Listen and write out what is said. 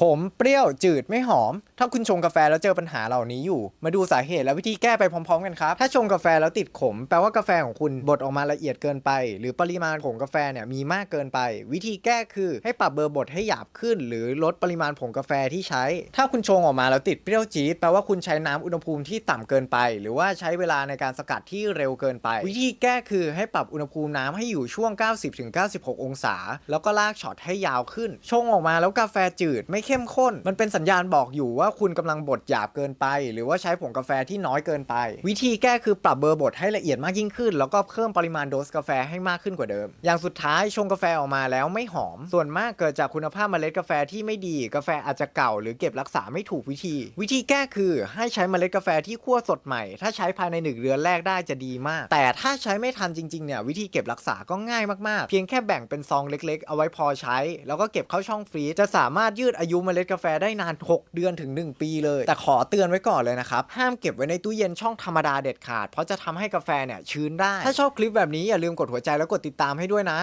ขมเปรี้ยวจืดไม่หอม ถ้าคุณชงกาแฟแล้วเจอปัญหาเหล่านี้อยู่ มาดูสาเหตุและวิธีแก้ไปพร้อม ๆ กันครับ ถ้าชงกาแฟแล้วติดขม แปลว่ากาแฟของคุณบดออกมาละเอียดเกินไป หรือปริมาณผงกาแฟเนี่ยมีมากเกินไป วิธีแก้คือให้ปรับเบอร์บดให้หยาบขึ้น หรือลดปริมาณผงกาแฟที่ใช้ ถ้าคุณชงออกมาแล้วติดเปรี้ยวจี๊ดแปลว่าคุณใช้น้ำอุณหภูมิที่ต่ำเกินไป หรือว่าใช้เวลาในการสกัดที่เร็วเกินไป วิธีแก้คือให้ปรับอุณหภูมิน้ำให้อยู่ช่วง 90-96 องศา แล้วก็ลากช็อตให้ยาวขึ้น ชงออกมาแล้วกาแฟจืดไม่เข้มข้น มันเป็นสัญญาณบอกอยู่ว่าคุณกำลังบดหยาบเกินไป หรือว่าใช้ผงกาแฟที่น้อยเกินไป วิธีแก้คือปรับเบอร์บดให้ละเอียดมากยิ่งขึ้น แล้วก็เพิ่มปริมาณโดสกาแฟให้มากขึ้นกว่าเดิม อย่างสุดท้ายชงกาแฟออกมาแล้วไม่หอม ส่วนมากเกิดจากคุณภาพเมล็ดกาแฟที่ไม่ดี กาแฟอาจจะเก่า หรือเก็บรักษาไม่ถูกวิธี วิธีแก้คือให้ใช้เมล็ดกาแฟที่คั่วสดใหม่ ถ้าใช้ภายในหนึ่งเดือนแรกได้จะดีมาก แต่ถ้าใช้ไม่ทันจริงๆเนี่ยวิธีเก็บรักษาก็ง่ายมากๆ เพียงแค่แบ่งเป็นซองเล็ก ๆ เอาไว้พอใช้ แล้วก็เก็บเข้าช่องฟรีซจะสามารถยืดอายุเมล็ดกาแฟได้นาน 6 เดือนถึง 1 ปีเลย แต่ขอเตือนไว้ก่อนเลยนะครับ ห้ามเก็บไว้ในตู้เย็นช่องธรรมดาเด็ดขาด เพราะจะทำให้กาแฟเนี่ยชื้นได้ ถ้าชอบคลิปแบบนี้อย่าลืมกดหัวใจแล้วกดติดตามให้ด้วยนะ